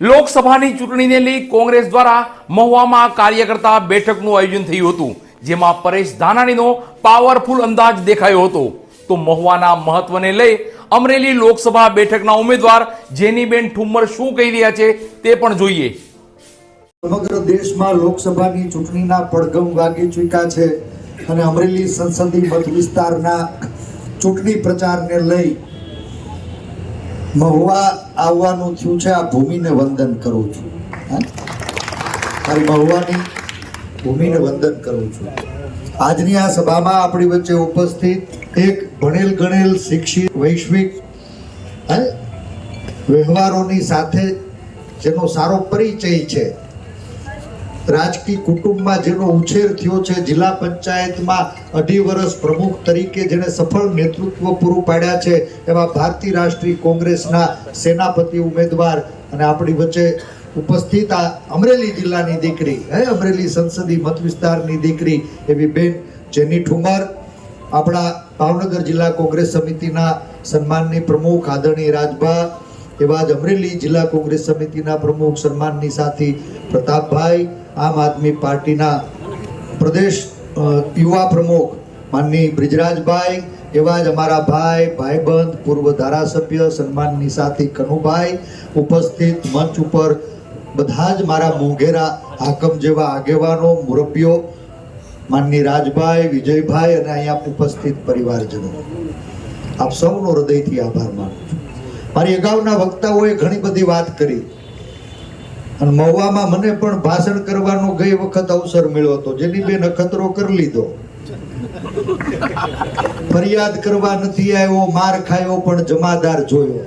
લોકસભાની ચૂંટણીને લઈ કોંગ્રેસ દ્વારા મહુવામાં કાર્યકર્તા બેઠકનું આયોજન થયું હતું, જેમાં પરેશ ધાનાણીનો પાવરફુલ અંદાજ દેખાયો હતો. તો મહુવાના મહત્વને લઈ અમરેલી લોકસભા બેઠકના ઉમેદવાર જેનીબેન ઠુમ્મર શું કહી રહ્યા છે તે પણ જોઈએ. સમગ્ર દેશમાં લોકસભાની ચૂંટણીના પડઘમ વાગી ચૂક્યા છે અને અમરેલી સંસદીય મત વિસ્તારના ચૂંટણી પ્રચારને લઈ મહુવા આવવાનું થયું છે, આ ભૂમિને વંદન કરું છું? મારી મહુવાની ભૂમિને વંદન કરું છું આજની આ સભામાં આપણી વચ્ચે ઉપસ્થિત એક ભણેલ ગણેલ શિક્ષિત વૈશ્વિક? વ્યવહારોની સાથે જેનો સારો પરિચય છે રાજકીય કુટુંબમાં જેનો ઉછેર થયો છે, જિલ્લા પંચાયતમાં અઢી વર્ષ પ્રમુખ તરીકે જેને સફળ નેતૃત્વ પૂરું પાડ્યા છે, એવા ભારતીય રાષ્ટ્રીય કોંગ્રેસના સેનાપતિ ઉમેદવાર અને આપણી વચ્ચે ઉપસ્થિત આ અમરેલી જિલ્લાની દીકરી, હે અમરેલી સંસદીય મત વિસ્તારની દીકરી એવી બેન જેની ઠુમર આપણા ભાવનગર જિલ્લા કોંગ્રેસ સમિતિના સન્માનની પ્રમુખ આદરણીય રાજભા, એવા જ અમરેલી જિલ્લા કોંગ્રેસ સમિતિના પ્રમુખ સન્માનની સાથી પ્રતાપભાઈ આમ આદમી પાર્ટીના પ્રદેશ યુવા પ્રમુખ માનની બ્રિજરાજભાઈ, એવા જ અમારા ભાઈ ભાઈબંધ, પૂર્વ ધારાસભ્ય, સન્માનની સાથી કનુભાઈ ઉપસ્થિત મંચ ઉપર બધા જ મારા મોંઘેરા હાકમ જેવા આગેવાનો, મુરબ્બીઓ, માનની રાજભાઈ, વિજયભાઈ અને અહીંયા ઉપસ્થિત પરિવારજનો. આપ સૌનો હૃદયથી આભાર માનું છું. મારી અગાઉના વક્તાઓએ ઘણી બધી વાત કરી. અને મહુવામાં મને પણ ભાષણ કરવાનો ગઈ વખત અવસર મળ્યો હતો. જેની બેન અખતરો કરી લીધો. ફરિયાદ કરવા નથી આવ્યો, માર ખાયો, પણ જમાદાર જોયો.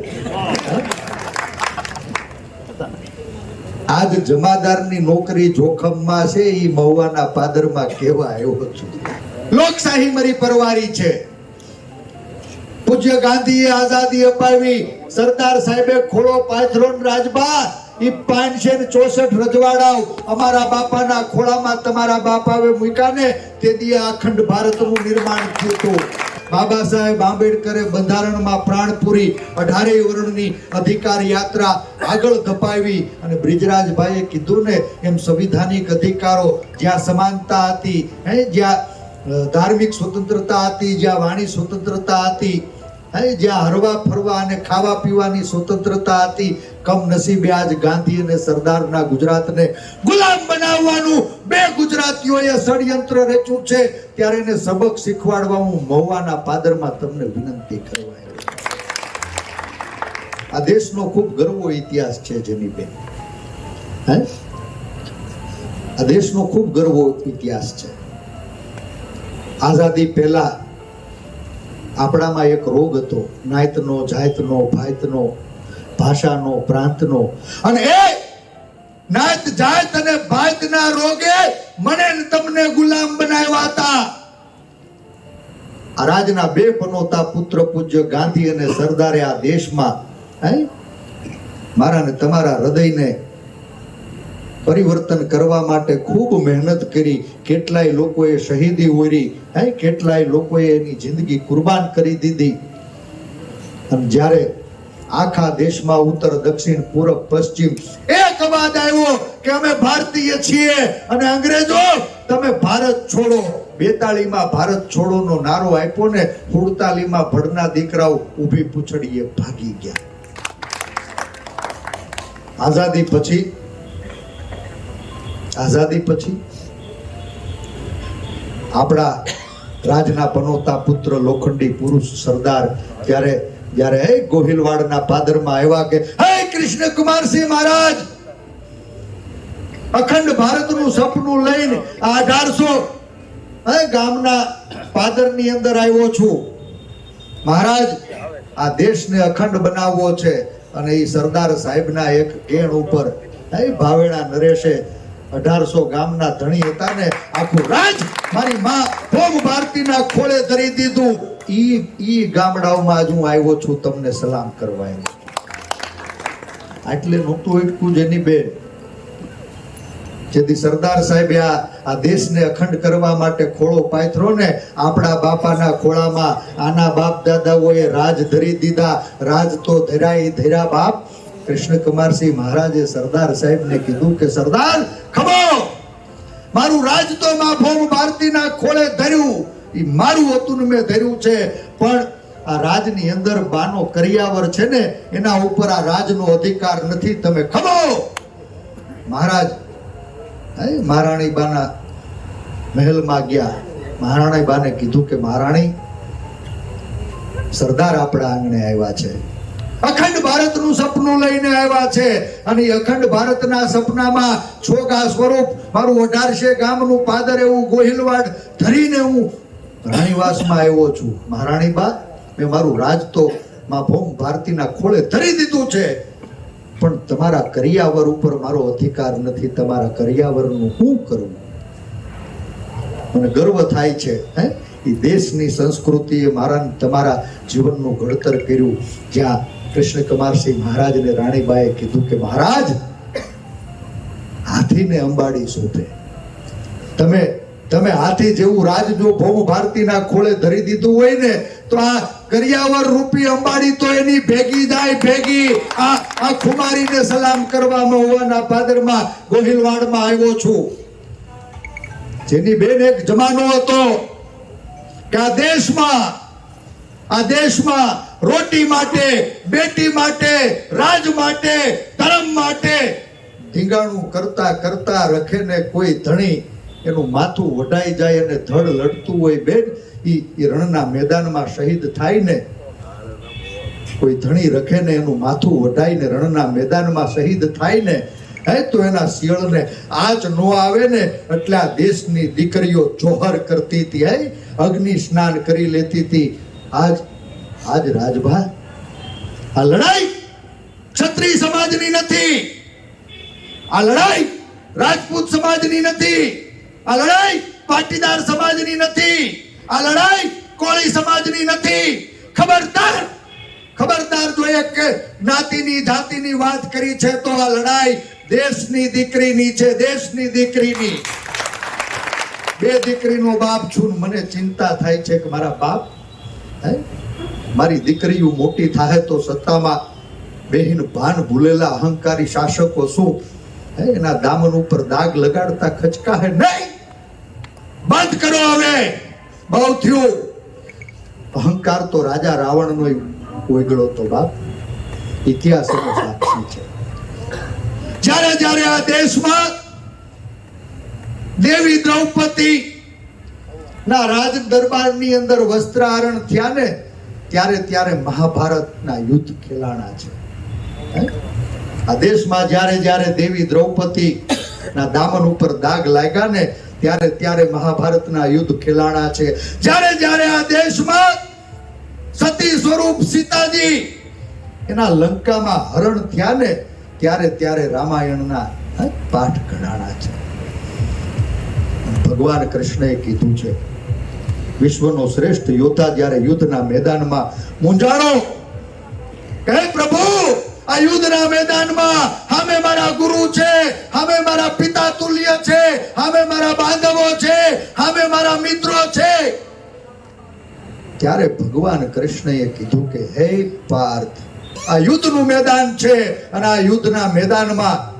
આજ જમાદારની નોકરી જોખમમાં છે એ મહુવાના પાદરમાં કેવા આવ્યો છું. લોકશાહી મારી પરવારી છે. પૂજ્ય ગાંધીએ આઝાદી અપાવી સરદાર સાહેબે ખોળો પાથરોન રાજબા ઈ પાંચસો ને ચોસઠ રજવાડાઓ અમારા બાપાના ખોળામાં તમારા બાપાએ મૂક્યા ને તે દી અખંડ ભારતનું નિર્માણ થયું બાબા સાહેબ આંબેડકરે બંધારણમાં પ્રાણ પૂરી અઢારેય વર્ણની અધિકાર યાત્રા આગળ ધપાવી અને બ્રિજરાજભાઈએ કીધું ને, એમ સંવિધાનિક અધિકારો જ્યાં સમાનતા હતી, હે, જ્યાં ધાર્મિક સ્વતંત્રતા હતી, જ્યાં વાણી સ્વતંત્રતા હતી હે, જ્યાં હરવા ફરવા અને ખાવા પીવાની સ્વતંત્રતા હતી કમ નસીબે આજ ગાંધી અને સરદારના ગુજરાતને ગુલામ બનાવવાનું બે ગુજરાતીઓએ ષડયંત્ર રચ્યું છે. ત્યારે એને સબક શીખવાડવા હું મહુવાના પાદરમાં તમને વિનંતી કરવા આ દેશનો ખૂબ ગર્વો ઇતિહાસ છે, જેની બેન. હે? આ દેશનો ખૂબ ગર્વો ઇતિહાસ છે. આઝાદી પહેલા આપણામાં એક રોગ હતો. નાયતનો જાયતનો ભાયતનો ભાષાનો, પ્રાંતનો. અને એ નાયત જાયત અને ભાયતના રોગે મને તમને ગુલામ બનાવ્યા હતા. આ રાજના બે પનોતા પુત્ર પૂજ્ય ગાંધી અને સરદારે આ દેશમાં, હે? મારા ને તમારા હૃદયને પરિવર્તન કરવા માટે ખૂબ મહેનત કરી કેટલાય લોકોએ શહીદી ઉરી હે, કેટલાય લોકોએ એની જિંદગી કુરબાન કરી દીધી. અને જ્યારે આખા દેશમાં ઉત્તર, દક્ષિણ પૂર્વ પશ્ચિમ એક અવાજ આવ્યો કે અમે ભારતીય છીએ. અને અંગ્રેજો, તમે ભારત છોડો. બેતાળીમાં ભારત છોડોનો નારો આપ્યો ને હુડતાલીમાં ભડના દીકરાઓ ઊભી પૂછડીએ ભાગી ગયા. આઝાદી પછી આઝાદી પછી આપણા રાજના પનોતા પુત્ર લોખંડી પુરુષ સરદાર જ્યારે જ્યારે, હે ગોહિલવાડના પાદરમાં આવ્યા કે, હે કૃષ્ણ કુમારસિંહ મહારાજ, અખંડ ભારતનું સપનું લઈને અઢારસો, હે ગામના પાદરની અંદર આવ્યો છું. મહારાજ, આ દેશને અખંડ બનાવવો છે અને એ સરદાર સાહેબના એક કેણ ઉપર, હે ભાવેણા નરેશે અઢારસો ગામના ધણી હતા ને આખું રાજ મારી માં ભોગ ભારતીના ખોળે ધરી દીધું. ઈ ઈ ગામડાઓમાં જ હું આવ્યો છું તમને સલામ કરવા આટલે નહોતું એટલું જેની બેન. જેથી સરદાર સાહેબે આ આ દેશને અખંડ કરવા માટે ખોળો પાથરો ને આપણા બાપાના ખોળામાં આના બાપ દાદાઓએ રાજ ધરી દીધા. રાજ તો ધરાય ધરા બાપ. કૃષ્ણકુમારસિંહ મહારાજે સરદાર સાહેબને કીધું કે, સરદાર ખબો મારું રાજ તો માં ભારતીના ખોળે ધર્યું. એ મારું હતું મેં ધર્યું છે. પણ આ રાજની અંદર બાનો કરિયાવર છે ને, એના ઉપર આ રાજનો અધિકાર નથી. તમે ખબો મહારાજ મહારાણી બાના મહેલમાં ગયા. મહારાણી બાને કીધું કે, મહારાણી, સરદાર આપણા આંગણે આવ્યા છે. અખંડ ભારતનું સપનું લઈને આવ્યા છે. અને અખંડ ભારતના સપનામાં છોગા સ્વરૂપ મારું અઢારશે ગામનું પાદર એવું ગોહિલવાડ ધરીને હું રાણીવાસમાં આવ્યો છું. મહારાણી બા મેં મારું રાજ તો માં ભોમ ભારતીના ખોળે ધરી દીધું છે. પણ તમારા કરિયાવર ઉપર મારો અધિકાર નથી. તમારા કરિયાવરનું હું કરું? મને ગર્વ થાય છે, હે? એ દેશની સંસ્કૃતિએ મારા તમારા જીવનનું ઘડતર કર્યું. જ્યાં કૃષ્ણ કુમારસિંહ મહારાજને રાણીબાએ કીધું કે, મહારાજ, હાથીને અંબાડી શોધે. તમે તમે હાથી જેવું રાજ જો ભૌમ ભારતીના ખોળે ધરી દીધું હોય ને, તો આ કરિયાવર રૂપી અંબાડી તો એની ભેગી જાય ભેગી. આ આ ખુમારીને સલામ કરવામાં હોવાના પાદરમાં ગોહિલવાડમાં આવ્યો છું. જેની બેન એક જમાનો હતો. કે આ દેશમાં આ દેશમાં રોટી માટે, બેટી માટે, રાજ માટે, ધર્મ માટે ધીંગાણું કરતા કરતા રખે ને કોઈ ધણી એનું માથું વઢાઈ જાય અને ધડ લડતું હોય બેન, ઈ રણના મેદાનમાં શહીદ થાય ને કોઈ ધણી રખે ને એનું માથું વઢાઈને રણના મેદાનમાં શહીદ થાય ને હે, તો એના શિયળને આજ નો આવે ને એટલે આ દેશની દીકરીઓ જોહર કરતી હતી, હે? અગ્નિ સ્નાન કરી લેતી હતી. આજ આજ રાજભા, આ લડાઈ ક્ષત્રિય સમાજની નથી. આ લડાઈ રાજપૂત સમાજની નથી. આ લડાઈ પાટીદાર સમાજની નથી. આ લડાઈ કોળી સમાજની નથી. ખબરદાર ખબરદાર જો એક જ્ઞાતિની જાતિની વાત કરી છે તો આ લડાઈ દેશની દીકરીની છે, દેશની દીકરીની. બે દીકરીનો બાપ છું મને ચિંતા થાય છે કે મારા બાપ મારી દીકરીઓ મોટી થાય તો સત્તામાં બેહીન ભાન ભૂલેલા અહંકારી શાસકો શું? એના દામન ઉપર દાગ લગાડતા ખચકા હે નહીં! બંધ કરો હવે! બહુ થયું! અહંકાર તો રાજા રાવણનો ઓગળો તો બાપ. ઇતિહાસનો સાક્ષી છે. જ્યારે જ્યારે આ દેશમાં દેવી દ્રૌપદી ના રાજ દરબારની અંદર વસ્ત્રાહરણ થયા ને ત્યારે ત્યારે મહાભારતના યુદ્ધ ખેલાણા છે. આ દેશમાં જ્યારે જ્યારે દેવી દ્રૌપદી ના દામન ઉપર દાગ લાગ્યા ને ત્યારે ત્યારે મહાભારતના યુદ્ધ ખેલાણા છે. જ્યારે જ્યારે આ દેશમાં સતી સ્વરૂપ સીતાજી એના લંકામાં હરણ થયા ને ત્યારે ત્યારે રામાયણના પાઠ ઘડાણા છે. ભગવાન કૃષ્ણએ કીધું છે. વિશ્વનો શ્રેષ્ઠ યોદ્ધા જ્યારે યુદ્ધના મેદાનમાં, મૂંઝાણો! કહે પ્રભુ! આ યુદ્ધના મેદાનમાં હામે મારા ગુરુ છે, હામે મારા પિતા તુલ્ય છે, હામે મારા બાંધવો છે, હામે મારા મિત્રો છે. ત્યારે ભગવાન કૃષ્ણએ કીધું કે, હે પાર્થ, આ યુદ્ધનું મેદાન છે અને આ યુદ્ધના મેદાનમાં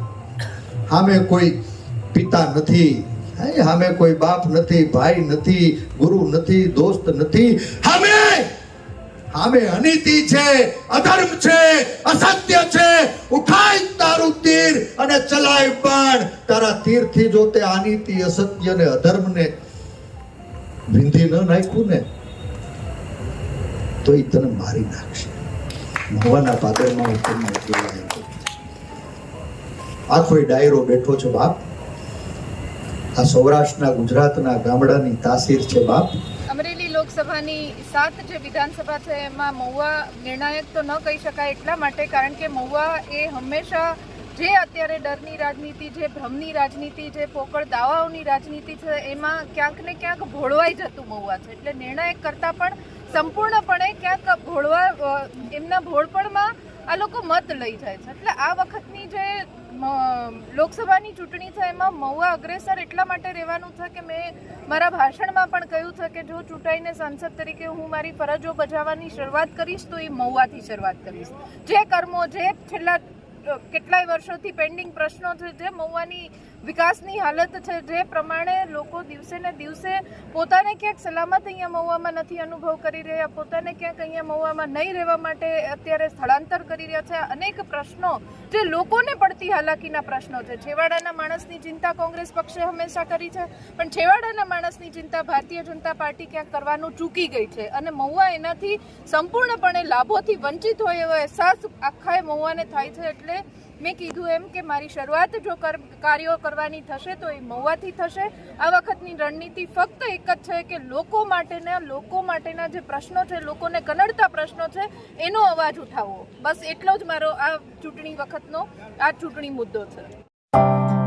સામે કોઈ પિતા નથી. સામે કોઈ બાપ નથી, ભાઈ નથી, ગુરુ નથી, દોસ્ત નથી. સામે સામે અનીતિ છે, અધર્મ છે, અસત્ય છે. ઉઠાય તારું તીર અને ચલાય પણ તારા તીરથી જો તે અનીતિ, અસત્ય ને અધર્મને વિંધી ન નાખ્યું ને, તો એ તને મારી નાખશે. ભગવાનના પાદરમાં હું તમને આખો ડાયરો બેઠો છે બાપ. આ સૌરાષ્ટ્રના, ગુજરાતના ગામડાની તાસીર છે બાપ. અમરેલી લોકસભાની સાત જે વિધાનસભા છે, એમાં મહુવા નિર્ણાયક તો ન કહી શકાય એટલા માટે, કારણ કે મહુવા એ હંમેશા જે અત્યારે ડરની રાજનીતિ, જે ભ્રમની રાજનીતિ, જે પોકળ દાવાઓની રાજનીતિ છે, એમાં ક્યાંક ને ક્યાંક ભોળવાઈ જતું મહુવા છે. એટલે નિર્ણાયક કરતાં પણ સંપૂર્ણપણે ક્યાંક ભોળવા એમના ભોળપણમાં આ લોકો મત લઈ જાય છે. એટલે આ વખતની જે લોકસભાની ચૂંટણી છે એમાં મહુવા અગ્રેસર એટલા માટે રહેવાનું છે કે મેં મારા ભાષણમાં પણ કહ્યું છે કે જો ચૂંટાઈને સાંસદ તરીકે હું મારી ફરજો બજાવવાની શરૂઆત કરીશ, તો એ મહુવાથી શરૂઆત કરીશ. જે કર્મો, જે છેલ્લા કેટલાય વર્ષોથી પેન્ડિંગ પ્રશ્નો છે જે મહુવાની વિકાસની હાલત છે જે પ્રમાણે લોકો દિવસે ને દિવસે પોતાને ક્યાંક સલામત અહીંયા મહુવામાં નથી અનુભવ કરી રહ્યા, પોતાને ક્યાંક અહીંયા મહુવામાં નહીં રહેવા માટે અત્યારે સ્થળાંતર કરી રહ્યા છે. અનેક પ્રશ્નો જે લોકોને પડતી હાલાકીના પ્રશ્નો છે. છેવાડાના માણસની ચિંતા કોંગ્રેસ પક્ષે હંમેશા કરી છે, પણ છેવાડાના માણસની ચિંતા ભારતીય જનતા પાર્ટી ક્યાંક કરવાનું ચૂકી ગઈ છે અને મહુવા એનાથી સંપૂર્ણપણે લાભોથી વંચિત હોય એવો અહેસાસ આખાએ મહુવાને થાય છે એટલે મેં કીધું એમ કે મારી શરૂઆત જો કાર્યો કરવાની થશે તો એ મહુવાથી થશે. આ વખતની રણનીતિ ફક્ત એક જ છે કે લોકો માટેના લોકો માટેના જે પ્રશ્નો છે, લોકોને કનડતા પ્રશ્નો છે, એનો અવાજ ઉઠાવવો. બસ એટલો જ મારો આ ચૂંટણી વખતનો, આ ચૂંટણી મુદ્દો છે.